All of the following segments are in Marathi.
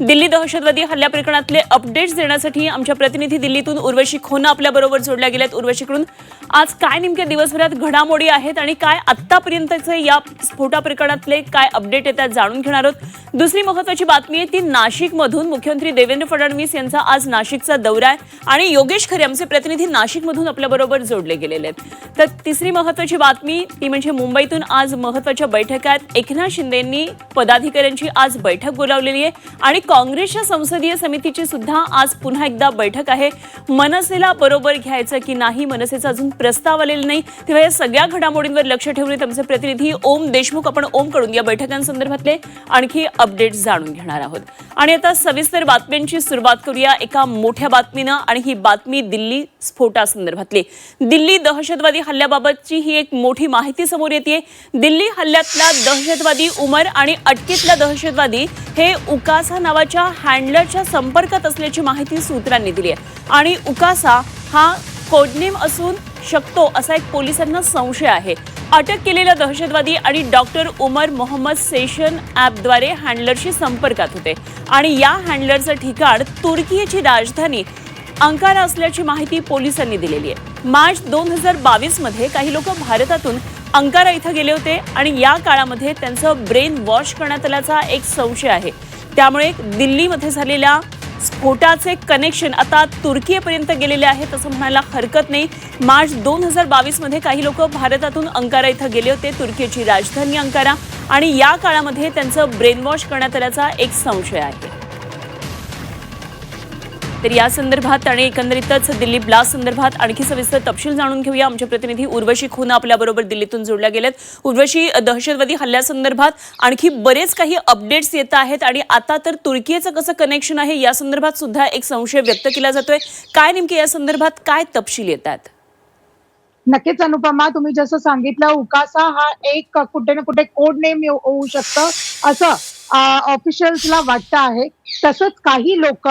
दिल्ली दहशतवादी हल्ल्या प्रकरणातले अपडेट्स देण्यासाठी आमच्या प्रतिनिधी दिल्लीतून उर्वशी खोना आपल्या बरोबर जोडल्या गेल्यात. उर्वशीकडून आज काय नेमक्या दिवसभरात घडामोडी आहेत आणि काय आत्तापर्यंतचे या स्फोटा प्रकरणातले काय अपडेट येतात जाणून घेणार आहोत. दुसरी महत्वाची बातमी आहे ती नाशिकमधून. मुख्यमंत्री देवेंद्र फडणवीस यांचा आज नाशिकचा दौरा आहे आणि योगेश खरे आमचे प्रतिनिधी नाशिकमधून आपल्या बरोबर जोडले गेलेले आहेत. तर तिसरी महत्वाची बातमी ती म्हणजे मुंबईतून आज महत्त्वाच्या बैठकात एकनाथ शिंदेंनी पदाधिकाऱ्यांची आज बैठक बोलावलेली आहे आणि काँग्रेसच्या संसदीय समितीची सुद्धा आज पुन्हा एकदा बैठक आहे. मनसेला बरोबर घ्यायचं की नाही मनसेचा अजून प्रस्ताव आलेला नाही. तेव्हा या सगळ्या घडामोडींवर लक्ष ठेवून आमचे प्रतिनिधी ओम देशमुख आपण ओमकडून या बैठकांसंदर्भातले आणखी अपडेट जाणून घेणार आहोत. आणि आता सविस्तर बातम्यांची सुरुवात करूया. एका मोठ्या बातमीनं आणि ही बातमी दिल्ली स्फोटासंदर्भातली दिल्ली दहशतवादी हल्ल्याबाबतची ही एक मोठी माहिती समोर येते दिल्ली हल्ल्यातला दहशतवादी उमर आणि अटकेतला दहशतवादी हे उकासा नावाच्या हँडलरच्या संपर्कात असल्याची माहिती सूत्रांनी दिली आहे. आणि उकासा हा कोडनेम असून शकतो असा एक पोलिसांना संशय आहे. अटक केलेला दहशतवादी आणि डॉक्टर उमर मोहम्मद सेशन ॲपद्वारे हँडलरशी संपर्कात होते. आणि या हँडलरचं ठिकाण तुर्कीची राजधानी अंकारा असल्याची माहिती पोलिसांनी दिलेली आहे. मार्च दोन हजार बावीसमध्ये काही लोक भारतातून अंकारा इथं गेले होते आणि या काळामध्ये त्यांचं ब्रेन वॉश करण्यात आल्याचा एक संशय आहे. त्यामुळे दिल्लीमध्ये झालेल्या स्फोटाचे कनेक्शन आता तुर्कीपर्यंत गेलेले आहेत असं म्हणायला हरकत नाही. मार्च दोन हजार बावीसमध्ये काही लोक भारतातून अंकारा इथं गेले होते तुर्कीची राजधानी अंकारा. आणि या काळामध्ये त्यांचं ब्रेनवॉश करण्यात आल्याचा एक संशय आहे. तर या संदर्भात आणि एकंदरीतच दिल्ली ब्लास्ट संदर्भात आणखी सविस्तर तपशील जाणून घेऊया. आमचे प्रतिनिधी उर्वशी खुना आपल्याबरोबर दिल्लीतून जोडल्या गेलेत. उर्वशी दहशतवादी हल्ल्यासंदर्भात आणखी बरेच काही अपडेट्स येत आहेत आणि आता तर तुर्कीचं कसं कनेक्शन आहे या संदर्भात सुद्धा एक संशय व्यक्त केला जातोय. काय नेमके या संदर्भात काय तपशील येतात नक्कीच अनुपमा तुम्ही जसं सांगितलं उकासा हा एक कुठे ना कुठे कोड नेम होऊ शकतं. असं ऑफिशियल्सला वाटतं आहे. तसंच काही लोक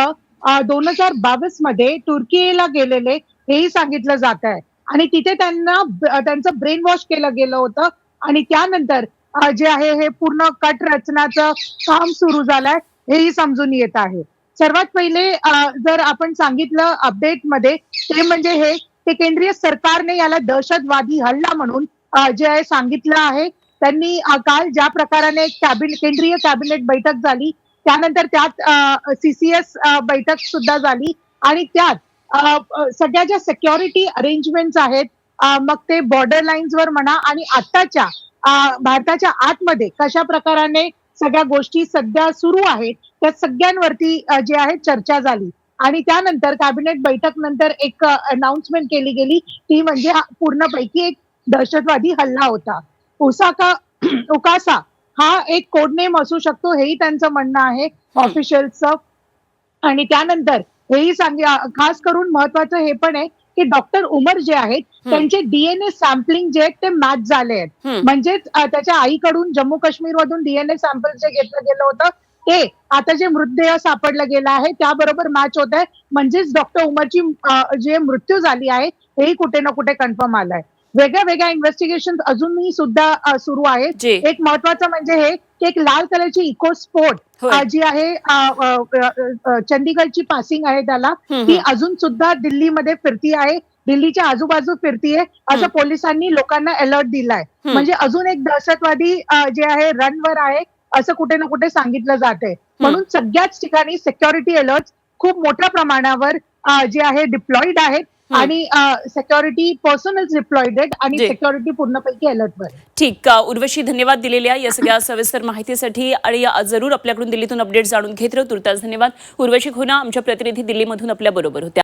दोन हजार बावीसमध्ये तुर्कीला गेलेले हेही सांगितलं जात आहे. आणि तिथे त्यांना त्यांचं ब्रेन वॉश केलं गेलं होतं. आणि त्यानंतर जे आहे हे पूर्ण कट रचनाचं काम सुरू झालंय हेही समजून येत आहे. सर्वात पहिले जर आपण सांगितलं अपडेटमध्ये ते म्हणजे हे ते केंद्रीय सरकारने याला दहशतवादी हल्ला म्हणून जे आहे सांगितलं आहे. त्यांनी काल ज्या प्रकाराने कॅबिनेट केंद्रीय कॅबिनेट बैठक झाली त्यानंतर त्यात सीसीएस बैठक सुद्धा झाली. आणि त्यात सगळ्या ज्या सिक्युरिटी अरेंजमेंट्स आहेत मग ते बॉर्डर लाईन्स वर म्हणा आणि आत्ताच्या भारताच्या आतमध्ये कशा प्रकाराने सगळ्या गोष्टी सध्या सुरू आहेत त्या सगळ्यांवरती जे आहे चर्चा झाली. आणि त्यानंतर कॅबिनेट बैठक नंतर एक अनाउन्समेंट केली गेली. ती म्हणजे पूर्णपैकी एक दहशतवादी हल्ला होता. उसाका उकासा हा एक कोड नेम असू शकतो हेही त्यांचं म्हणणं आहे ऑफिशियलचं आणि त्यानंतर हेही सांग खास करून महत्वाचं हे पण आहे की डॉक्टर उमर जे आहेत त्यांचे डीएनए सॅम्पलिंग जे आहेत ते मॅच झाले आहेत. म्हणजेच त्याच्या आईकडून जम्मू काश्मीर मधून डीएनए सॅम्पल जे घेतलं गेलं होतं ते आता जे मृतदेह सापडलं गेलं आहे त्याबरोबर मॅच होत आहे. म्हणजेच डॉक्टर उमरची जे मृत्यू झाली आहे हेही कुठे ना कुठे कन्फर्म आलंय. वेगळ्या वेगळ्या इन्व्हेस्टिगेशन अजूनही सुद्धा सुरू आहेत जी एक महत्वाचं म्हणजे हे की एक लाल कलरची इको स्पोर्ट. जी आहे चंदीगडची पासिंग आहे त्याला ती. अजून सुद्धा दिल्लीमध्ये फिरती आहे दिल्लीच्या आजूबाजू फिरतीये असं. पोलिसांनी लोकांना अलर्ट दिलाय. म्हणजे अजून एक दहशतवादी जे आहे रनवर आहे असं कुठे ना कुठे सांगितलं जाते म्हणून सगळ्याच ठिकाणी सिक्युरिटी अलर्ट खूप मोठ्या प्रमाणावर जे आहे डिप्लॉइड आहेत. आणि सिक्युरिटी पर्सनल्स डिप्लॉइड आहेत आणि. सिक्युरिटी पूर्णपैकी अलर्टवर. ठीक उर्वशी धन्यवाद दिलेल्या या सगळ्या सविस्तर माहितीसाठी आणि जरूर आपल्याकडून दिल्लीतून अपडेट जाणून घेत तुर्तास धन्यवाद उर्वशी खुना आमच्या प्रतिनिधी दिल्लीमधून आपल्या बरोबर होत्या